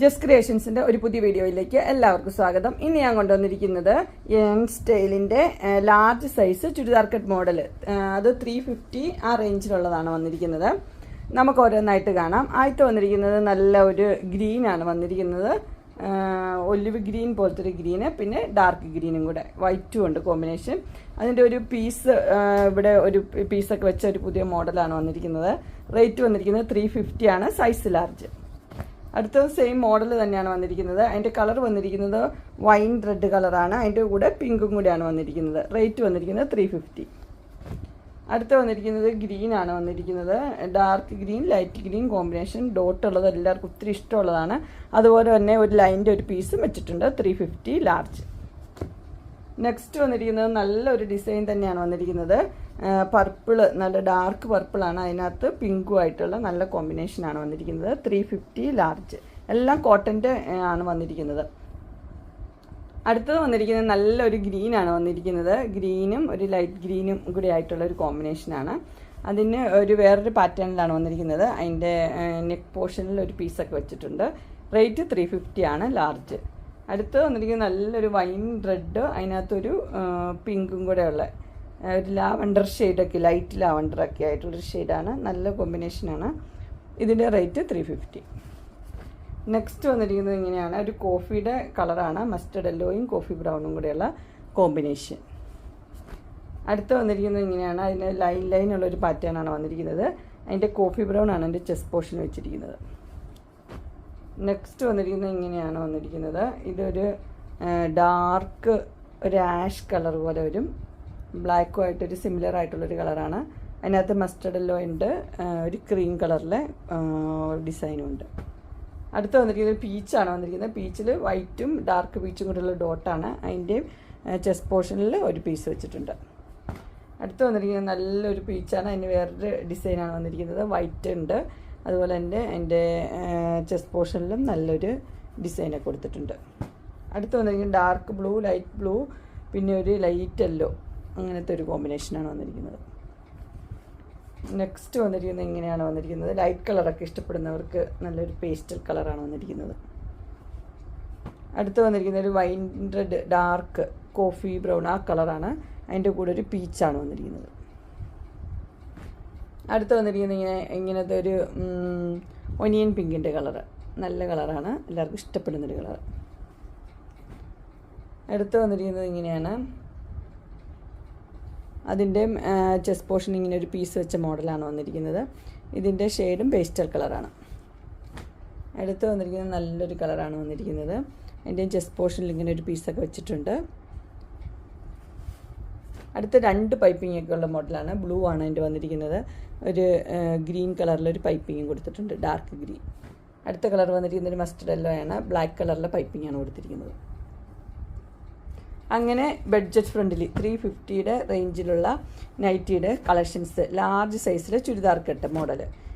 Just ക്രിയേഷൻസിന്റെ ഒരു പുതിയ വീഡിയോയിലേക്ക് എല്ലാവർക്കും സ്വാഗതം. ഇന്ന് ഞാൻ കൊണ്ടുവന്നിരിക്കുന്നത് N സ്റ്റൈലിന്റെ large size churidar cut model അത് ത്രീ ഫിഫ്റ്റി ആ റേഞ്ചിലുള്ളതാണ് വന്നിരിക്കുന്നത്. നമുക്ക് ഓരോന്നായിട്ട് കാണാം. ആദ്യത്തെ വന്നിരിക്കുന്നത് നല്ല ഒരു ഗ്രീൻ ആണ് വന്നിരിക്കുന്നത്. ഒലിവ് ഗ്രീൻ പോലത്തെ ഒരു ഗ്രീന് പിന്നെ ഡാർക്ക് ഗ്രീനും കൂടെ. വൈറ്റും ഉണ്ട് കോമ്പിനേഷൻ അതിന്റെ ഒരു പീസ് ഇവിടെ ഒരു പീസൊക്കെ വെച്ച ഒരു പുതിയ മോഡലാണ് വന്നിരിക്കുന്നത്. റേറ്റ് വന്നിരിക്കുന്നത് ത്രീ ഫിഫ്റ്റി ആണ്. സൈസ് ലാർജ് അടുത്തത് സെയിം മോഡൽ തന്നെയാണ് വന്നിരിക്കുന്നത്. അതിന്റെ കളർ വന്നിരിക്കുന്നത് വൈൻ റെഡ് കളറാണ് അതിന്റെ കൂടെ പിങ്കും കൂടെയാണ് വന്നിരിക്കുന്നത്. റേറ്റ് വന്നിരിക്കുന്നത് ത്രീ ഫിഫ്റ്റി അടുത്ത് വന്നിരിക്കുന്നത് ഗ്രീൻ ആണ് വന്നിരിക്കുന്നത്. Dark green light green combination dot ഉള്ളത് എല്ലാവർക്കും ഒത്തിരി ഇഷ്ടമുള്ളതാണ്. അതുപോലെ തന്നെ ഒരു ലൈന്റെ ഒരു പീസും വെച്ചിട്ടുണ്ട് ത്രീ ഫിഫ്റ്റി ലാർജ് നെക്സ്റ്റ് വന്നിരിക്കുന്നത് നല്ലൊരു ഡിസൈൻ തന്നെയാണ് വന്നിരിക്കുന്നത്. പർപ്പിൾ നല്ല ഡാർക്ക് പർപ്പിളാണ് അതിനകത്ത് പിങ്കും ആയിട്ടുള്ള നല്ല കോമ്പിനേഷനാണ് വന്നിരിക്കുന്നത്. ത്രീ ഫിഫ്റ്റി ലാർജ് എല്ലാം കോട്ടന്റെ ആണ് വന്നിരിക്കുന്നത്. അടുത്തത് വന്നിരിക്കുന്നത് നല്ലൊരു ഗ്രീനാണ് വന്നിരിക്കുന്നത്. ഗ്രീനും ഒരു ലൈറ്റ് ഗ്രീനും കൂടി ആയിട്ടുള്ള ഒരു കോമ്പിനേഷനാണ് അതിന് ഒരു വേറൊരു പാറ്റേണിലാണ് വന്നിരിക്കുന്നത്. അതിന്റെ നെക്ക് പോർഷനിൽ ഒരു പീസൊക്കെ വെച്ചിട്ടുണ്ട്. റേറ്റ് ത്രീ ഫിഫ്റ്റി ആണ് ലാർജ് അടുത്ത് വന്നിരിക്കുന്ന നല്ലൊരു വൈൻ റെഡ് അതിനകത്തൊരു പിങ്കും കൂടെ ഉള്ള ഒരു ലാവണ്ടർ ഷെയ്ഡൊക്കെ ലൈറ്റ് ലാവണ്ടർ ലാവണ്ടറൊക്കെ ആയിട്ടുള്ളൊരു ഷെയ്ഡാണ് നല്ല കോമ്പിനേഷനാണ് ഇതിന്റെ റേറ്റ് ത്രീ ഫിഫ്റ്റി നെക്സ്റ്റ് വന്നിരിക്കുന്നത് ഇങ്ങനെയാണ്. ഒരു കോഫിയുടെ കളറാണ് മസ്റ്റർഡ് യെല്ലോയും കോഫി ബ്രൗണും കൂടെയുള്ള കോമ്പിനേഷൻ അടുത്ത് വന്നിരിക്കുന്നത് ഇങ്ങനെയാണ്. അതിന് ലൈൻ ലൈൻ ഉള്ളൊരു പാറ്റേൺ ആണ് വന്നിരിക്കുന്നത്. അതിന്റെ കോഫി ബ്രൗൺ ആണ് എന്റെ ചെസ്റ്റ് പോർഷൻ വെച്ചിരിക്കുന്നത്. നെക്സ്റ്റ് വന്നിരിക്കുന്നത് ഇങ്ങനെയാണ് വന്നിരിക്കുന്നത്. ഇതൊരു ഡാർക്ക് ഒരു ആഷ് കളർ പോലെ വരും. ബ്ലാക്കും ആയിട്ടൊരു സിമിലർ ആയിട്ടുള്ളൊരു കളറാണ് അതിനകത്ത് മസ്റ്റർഡ് എല്ലോ ഉണ്ട്. ഒരു ക്രീം കളറിലെ ഡിസൈനും ഉണ്ട്. അടുത്ത് വന്നിരിക്കുന്നത് പീച്ചാണ് വന്നിരിക്കുന്നത്. പീച്ചിൽ വൈറ്റും ഡാർക്ക് പീച്ചും കൂടെയുള്ള ഡോട്ടാണ് അതിന്റെയും ചെസ്റ്റ് പോർഷനിൽ ഒരു പീസ് വെച്ചിട്ടുണ്ട്. അടുത്ത് വന്നിരിക്കുന്നത് നല്ലൊരു പീച്ചാണ് അതിന് വേറൊരു ഡിസൈനാണ് വന്നിരിക്കുന്നത്. വൈറ്റ് ഉണ്ട്. അതുപോലെ തന്നെ എന്റെ ചെസ്റ്റ് പോർഷനിലും നല്ലൊരു ഡിസൈനൊക്കെ കൊടുത്തിട്ടുണ്ട്. അടുത്ത് വന്നിരിക്കുന്നത് ഡാർക്ക് ബ്ലൂ ലൈറ്റ് ബ്ലൂ പിന്നെ ഒരു ലൈറ്റ് യെല്ലോ അങ്ങനത്തെ ഒരു കോമ്പിനേഷനാണ് വന്നിരിക്കുന്നത്. നെക്സ്റ്റ് വന്നിരിക്കുന്നത് ഇങ്ങനെയാണ് വന്നിരിക്കുന്നത്. ലൈറ്റ് കളറൊക്കെ ഇഷ്ടപ്പെടുന്നവർക്ക് നല്ലൊരു പേസ്റ്റൽ കളറാണ് വന്നിരിക്കുന്നത്. അടുത്ത് വന്നിരിക്കുന്നത് ഒരു wine red dark coffee brown ആ കളറാണ് അതിന്റെ കൂടെ ഒരു പീച്ചാണ് വന്നിരിക്കുന്നത്. അടുത്ത് വന്നിരിക്കുന്ന ഇങ്ങനെ ഇങ്ങനത്തെ ഒരു ഒനിയൻ പിങ്കിന്റെ കളറ്. നല്ല കളറാണ്. എല്ലാവർക്കും ഇഷ്ടപ്പെടുന്നൊരു കളർ അടുത്ത് വന്നിരിക്കുന്നത് ഇങ്ങനെയാണ്. അതിന്റെ ചെസ് പോർഷൻ ഇങ്ങനെ ഒരു പീസ് വെച്ച മോഡലാണ് വന്നിരിക്കുന്നത്. ഇതിന്റെ ഷെയ്ഡും പേസ്റ്റൽ കളറാണ്. അടുത്ത് വന്നിരിക്കുന്നത് നല്ലൊരു കളറാണ് വന്നിരിക്കുന്നത്. അതിന്റെ ചെസ് പോർഷനിൽ ഇങ്ങനെ ഒരു പീസൊക്കെ വെച്ചിട്ടുണ്ട്. അടുത്ത രണ്ട് പൈപ്പിംഗ് ഒക്കെ ഉള്ള മോഡലാണ് ബ്ലൂ ആണ് അതിന്റെ വന്നിരിക്കുന്നത്. ഒരു ഗ്രീൻ കളറിൽ ഒരു പൈപ്പിങ്ങും കൊടുത്തിട്ടുണ്ട്. ഡാർക്ക് ഗ്രീൻ അടുത്ത കളർ വന്നിരിക്കുന്നത് ഒരു മസ്റ്റർഡ് യെല്ലോ ആണ്. ബ്ലാക്ക് കളറിലെ പൈപ്പിംഗ് ആണ് കൊടുത്തിരിക്കുന്നത്. അങ്ങനെ ബഡ്ജറ്റ് ഫ്രണ്ട്ലി ത്രീ ഫിഫ്റ്റിയുടെ റേഞ്ചിലുള്ള നൈറ്റിയുടെ കളക്ഷൻസ് ലാർജ് സൈസിലെ ചുരിദാർ കെട്ട് മോഡൽ